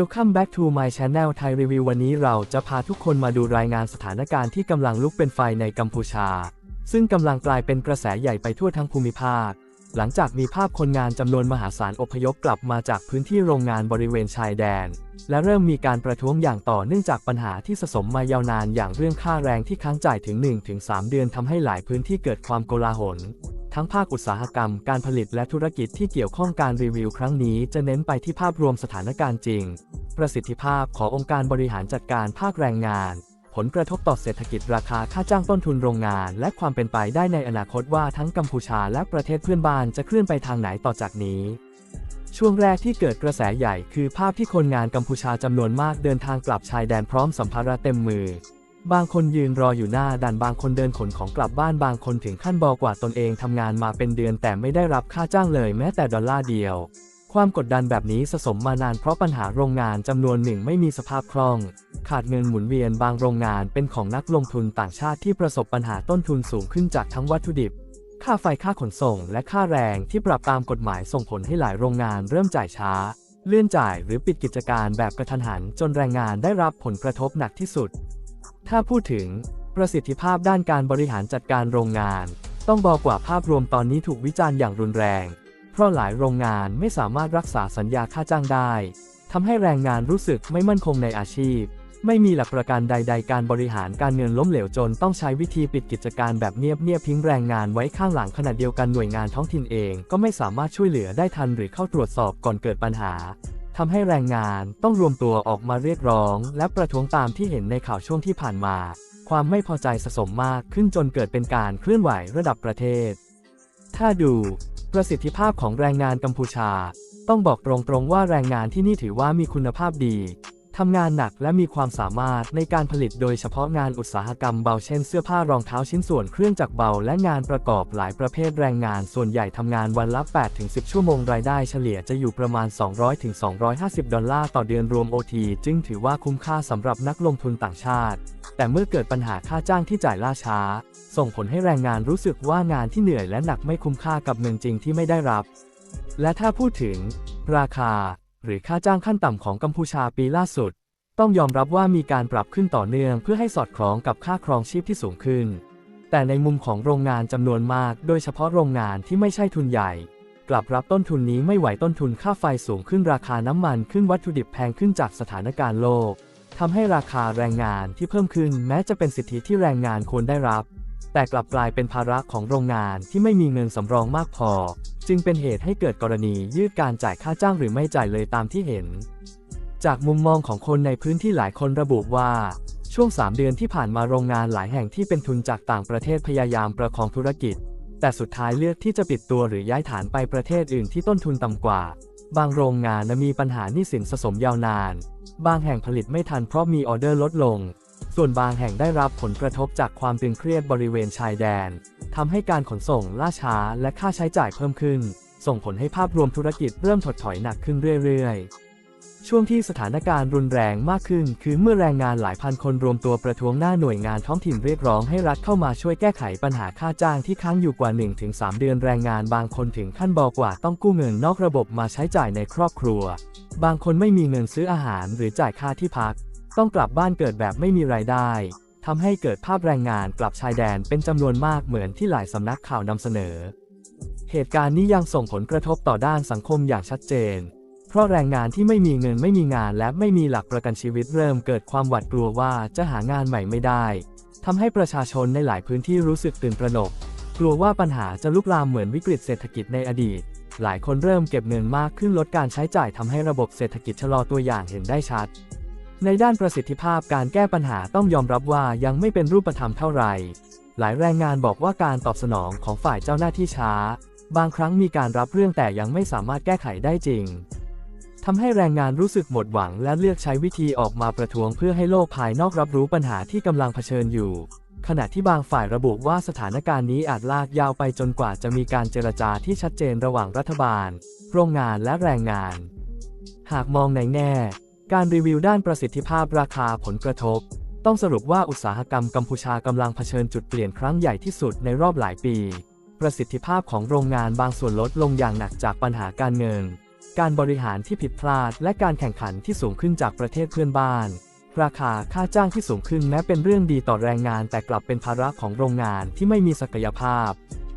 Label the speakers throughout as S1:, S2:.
S1: Welcome back to my channel Thai Review วันนี้เราจะพาทุกคนมาดูรายงานสถานการณ์ที่กำลังลุกเป็นไฟในกัมพูชา ซึ่งกำลังกลายเป็นกระแสใหญ่ไปทั่วทั้งภูมิภาค หลังจากมีภาพคนงานจำนวนมหาศาลอพยพกลับมาจากพื้นที่โรงงานบริเวณชายแดน และเริ่มมีการประท้วงอย่างต่อเนื่องจากปัญหาที่สะสมมายาวนานอย่างเรื่องค่าแรงที่ค้างจ่ายถึง 1-3 เดือนทำให้หลายพื้นที่เกิดความโกลาหล ทั้งภาคอุตสาหกรรม การผลิตและธุรกิจที่เกี่ยวข้องการรีวิวครั้งนี้จะเน้นไปที่ภาพรวมสถานการณ์จริง ประสิทธิภาพขององค์การบริหารจัดการภาคแรงงาน ผลกระทบต่อเศรษฐกิจราคาค่าจ้างต้นทุนโรงงาน และความเป็นไปได้ในอนาคตว่าทั้งกัมพูชาและประเทศเพื่อนบ้านจะเคลื่อนไปทางไหนต่อจากนี้ช่วงแรกที่เกิดกระแสใหญ่คือภาพที่คนงานกัมพูชาจำนวนมากเดินทางกลับชายแดนพร้อมสัมภาระเต็มมือ บางคนยืนรออยู่หน้าด่านบางคนเดินขนของกลับบ้านบางคนถึงขั้นบอกว่าตนเองทำงานมาเป็นเดือนแต่ไม่ได้รับค่าจ้างเลยแม้แต่ดอลลาร์เดียว ความกดดันแบบนี้สะสมมานานเพราะปัญหาโรงงานจำนวนหนึ่งไม่มีสภาพคล่อง ขาดเงินหมุนเวียนบางโรงงานเป็นของนักลงทุนต่างชาติที่ประสบปัญหาต้นทุนสูงขึ้นจากทั้งวัตถุดิบ ค่าไฟค่าขนส่ง และค่าแรงที่ปรับตามกฎหมายส่งผลให้หลายโรงงานเริ่มจ่ายช้า เลื่อนจ่ายหรือปิดกิจการแบบกระทันหัน จนแรงงานได้รับผลกระทบหนักที่สุด ถ้าพูดถึงประสิทธิภาพด้านการบริหารจัดการโรงงาน ต้องบอกว่าภาพรวมตอนนี้ถูกวิจารณ์อย่างรุนแรง เพราะหลายโรงงานไม่สามารถรักษาสัญญาค่าจ้างได้ทำให้แรงงานรู้สึกไม่มั่นคงในอาชีพ ไม่มีหลักประกันใด ๆ การบริหารการเงินล้มเหลวจนต้องใช้วิธีปิดกิจการแบบเงียบๆทิ้งแรงงานไว้ข้างหลังขณะเดียวกันหน่วยงานท้องถิ่นเอง ก็ไม่สามารถช่วยเหลือได้ทันหรือเข้าตรวจสอบก่อนเกิดปัญหา ทำให้แรงงานต้องรวมตัวออกมาเรียกร้อง และประท้วงตามที่เห็นในข่าวช่วงที่ผ่านมา ความไม่พอใจสะสมมากขึ้นจนเกิดเป็นการเคลื่อนไหวระดับประเทศ ถ้าดูประสิทธิภาพของแรงงานกัมพูชา ต้องบอกตรงๆว่าแรงงานที่นี่ถือว่ามีคุณภาพดี ทำงานหนักและมีความสามารถในการผลิตโดยเฉพาะงานอุตสาหกรรมเบาเช่นเสื้อผ้ารองเท้าชิ้นส่วนเครื่องจักรเบาและงานประกอบหลายประเภทแรงงานส่วนใหญ่ทำงานวันละ 8-10 ชั่วโมงรายได้เฉลี่ยจะอยู่ประมาณ 200-250 ดอลลาร์ต่อเดือนรวม OT จึงถือว่าคุ้มค่าสำหรับนักลงทุนต่างชาติ แต่เมื่อเกิดปัญหาค่าจ้างที่จ่ายล่าช้า ส่งผลให้แรงงานรู้สึกว่างานที่เหนื่อยและหนักไม่คุ้มค่ากับเงินจริงที่ไม่ได้รับ และถ้าพูดถึง ราคา หรือค่าจ้างขั้นต่ำของกัมพูชาปีล่าสุด ต้องยอมรับว่ามีการปรับขึ้นต่อเนื่องเพื่อให้สอดคล้องกับค่าครองชีพที่สูงขึ้น แต่ในมุมของโรงงานจำนวนมาก โดยเฉพาะโรงงานที่ไม่ใช่ทุนใหญ่ กลับรับต้นทุนนี้ไม่ไหวต้นทุนค่าไฟสูงขึ้นราคาน้ำมันขึ้นวัตถุดิบแพงขึ้นจากสถานการณ์โลกทำให้ราคาแรงงานที่เพิ่มขึ้นแม้จะเป็นสิทธิที่แรงงานควรได้รับ แต่กลับกลายเป็นภาระของโรงงานที่ไม่มีเงินสำรองมากพอ จึงเป็นเหตุให้เกิดกรณียืดการจ่ายค่าจ้างหรือไม่จ่ายเลยตามที่เห็น จากมุมมองของคนในพื้นที่หลายคนระบุว่าช่วง 3 เดือนที่ผ่านมาโรงงานหลายแห่งที่เป็นทุนจากต่างประเทศพยายามประคองธุรกิจ แต่สุดท้ายเลือกที่จะปิดตัวหรือย้ายฐานไปประเทศอื่นที่ต้นทุนต่ำกว่า บางโรงงานมีปัญหาหนี้สินสะสมยาวนาน บางแห่งผลิตไม่ทันเพราะมีออเดอร์ลดลง ส่วนบางแห่งได้รับผลกระทบจากความตึงเครียดบริเวณชายแดนทำให้การขนส่งล่าช้าและค่าใช้จ่ายเพิ่มขึ้น ส่งผลให้ภาพรวมธุรกิจเริ่มถดถอยหนักขึ้นเรื่อยๆ ช่วงที่สถานการณ์รุนแรงมากขึ้น คือเมื่อแรงงานหลายพันคนรวมตัวประท้วงหน้าหน่วยงานท้องถิ่นเรียกร้องให้รัฐเข้ามาช่วยแก้ไขปัญหาค่าจ้างที่ค้างอยู่กว่า 1-3 เดือนแรงงานบางคนถึงขั้นบอกว่าต้องกู้เงินนอกระบบมาใช้จ่ายในครอบครัว บางคนไม่มีเงินซื้ออาหารหรือจ่ายค่าที่พัก ต้องกลับบ้านเกิดแบบไม่มีรายได้ทำให้เกิดภาพแรงงานกลับชายแดนเป็นจำนวนมากเหมือนที่หลายสำนักข่าวนำเสนอ เหตุการณ์นี้ยังส่งผลกระทบต่อด้านสังคมอย่างชัดเจน เพราะแรงงานที่ไม่มีเงินไม่มีงานและไม่มีหลักประกันชีวิตเริ่มเกิดความหวาดกลัวว่าจะหางานใหม่ไม่ได้ทำให้ประชาชนในหลายพื้นที่รู้สึกตื่นตระหนก กลัวว่าปัญหาจะลุกลามเหมือนวิกฤตเศรษฐกิจในอดีต หลายคนเริ่มเก็บเงินมากขึ้นลดการใช้จ่ายทำให้ระบบเศรษฐกิจชะลอตัวอย่างเห็นได้ชัด ในด้านประสิทธิภาพการแก้ปัญหาต้องยอมรับว่ายังไม่เป็นรูปธรรมเท่าไหร่ หลายแรงงานบอกว่าการตอบสนองของฝ่ายเจ้าหน้าที่ช้า บางครั้งมีการรับเรื่องแต่ยังไม่สามารถแก้ไขได้จริงทำให้แรงงานรู้สึกหมดหวังและเลือกใช้วิธีออกมาประท้วงเพื่อให้โลกภายนอกรับรู้ปัญหาที่กำลังเผชิญอยู่ ขณะที่บางฝ่ายระบุว่าสถานการณ์นี้อาจลากยาวไปจนกว่าจะมีการเจรจาที่ชัดเจนระหว่างรัฐบาล โรงงานและแรงงาน หากมองในแง่ การรีวิวด้านประสิทธิภาพราคาผลกระทบ ต้องสรุปว่าอุตสาหกรรมกัมพูชากำลังเผชิญจุดเปลี่ยนครั้งใหญ่ที่สุดในรอบหลายปี ประสิทธิภาพของโรงงานบางส่วนลดลงอย่างหนักจากปัญหาการเงิน การบริหารที่ผิดพลาด และการแข่งขันที่สูงขึ้นจากประเทศเพื่อนบ้าน ราคาค่าจ้างที่สูงขึ้นแม้เป็นเรื่องดีต่อแรงงาน แต่กลับเป็นภาระของโรงงานที่ไม่มีศักยภาพ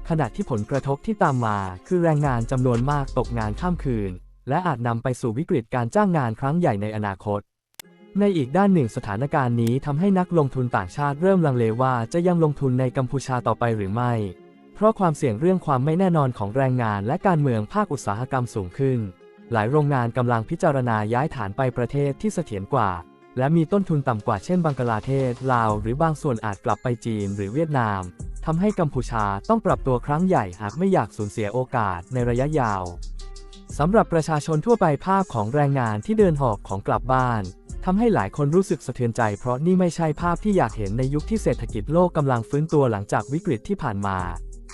S1: ขณะที่ผลกระทบที่ตามมา คือแรงงานจำนวนมากตกงานข้ามคืน และอาจนำไปสู่วิกฤตการจ้างงานครั้งใหญ่ในอนาคต ในอีกด้านหนึ่งสถานการณ์นี้ทำให้นักลงทุนต่างชาติเริ่มลังเลว่าจะยังลงทุนในกัมพูชาต่อไปหรือไม่ เพราะความเสี่ยงเรื่องความไม่แน่นอนของแรงงานและการเมืองภาคอุตสาหกรรมสูงขึ้น หลายโรงงานกำลังพิจารณาย้ายฐานไปประเทศที่เสถียรกว่า และมีต้นทุนต่ำกว่าเช่นบังกลาเทศ ลาว หรือบางส่วนอาจกลับไปจีนหรือเวียดนามทำให้กัมพูชาต้องปรับตัวครั้งใหญ่หากไม่อยากสูญเสียโอกาสในระยะยาว สำหรับประชาชนทั่วไปภาพของแรงงานที่เดินหอบของกลับบ้านทำให้หลายคนรู้สึกสะเทือนใจ เพราะนี่ไม่ใช่ภาพที่อยากเห็นในยุคที่เศรษฐกิจโลกกำลังฟื้นตัวหลังจากวิกฤตที่ผ่านมา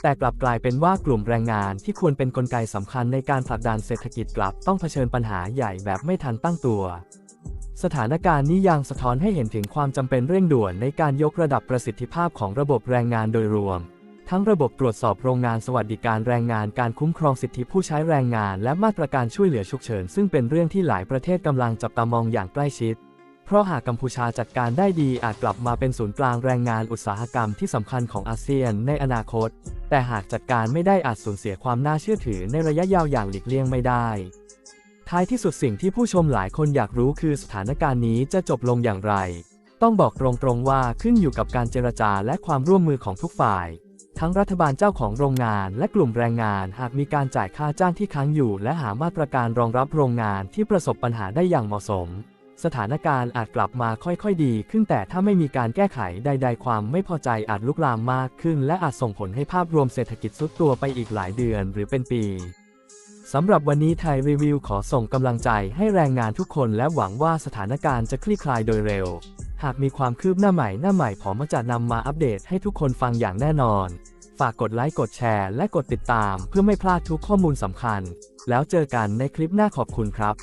S1: แต่กลับกลายเป็นว่ากลุ่มแรงงานที่ควรเป็นนกลไกสำคัญในการผลักดันเศรษฐกิจกลับต้องเผชิญปัญหาใหญ่แบบไม่ทันตั้งตัว สถานการณ์นี้ยังสะท้อนให้เห็นถึงความจำเป็นเร่งด่วนในการยกระดับประสิทธิภาพของระบบแรงงานโดยรวม ทั้งระบบตรวจสอบโรงงานสวัสดิการแรงงานการคุ้มครองสิทธิผู้ใช้แรงงาน และมาตรการช่วยเหลือฉุกเฉิน ซึ่งเป็นเรื่องที่หลายประเทศกำลังจับตามองอย่างใกล้ชิด เพราะหากกัมพูชาจัดการได้ดีอาจกลับมาเป็นศูนย์กลางแรงงานอุตสาหกรรมที่สำคัญของอาเซียนในอนาคต แต่หากจัดการไม่ได้อาจสูญเสียความน่าเชื่อถือในระยะยาวอย่างหลีกเลี่ยงไม่ได้ท้ายที่สุดสิ่งที่ผู้ชมหลายคนอยากรู้คือสถานการณ์นี้จะจบลงอย่างไร ต้องบอกตรงๆว่าขึ้นอยู่กับการเจรจาและความร่วมมือของทุกฝ่าย ทั้งรัฐบาลเจ้าของโรงงานและกลุ่มแรงงานหากมีการจ่ายค่าจ้างที่ค้างอยู่ และหามาตรการรองรับโรงงานที่ประสบปัญหาได้อย่างเหมาะสม สถานการณ์อาจกลับมาค่อยๆ ดีขึ้นแต่ถ้าไม่มีการแก้ไขใด ๆ ความไม่พอใจอาจลุกลามมากขึ้น และอาจส่งผลให้ภาพรวมเศรษฐกิจทรุดตัวไปอีกหลายเดือนหรือเป็นปีสำหรับวันนี้ไทยรีวิวขอส่งกำลังใจให้แรงงานทุกคนและหวังว่าสถานการณ์จะคลี่คลายโดยเร็ว หากมีความคืบหน้าใหม่หน้าใหม่ผมจะนำมาอัปเดตให้ทุกคนฟังอย่างแน่นอน ฝากกดไลค์กดแชร์ และกดติดตาม เพื่อไม่พลาดทุกข้อมูลสำคัญ แล้วเจอกันในคลิปหน้าขอบคุณครับ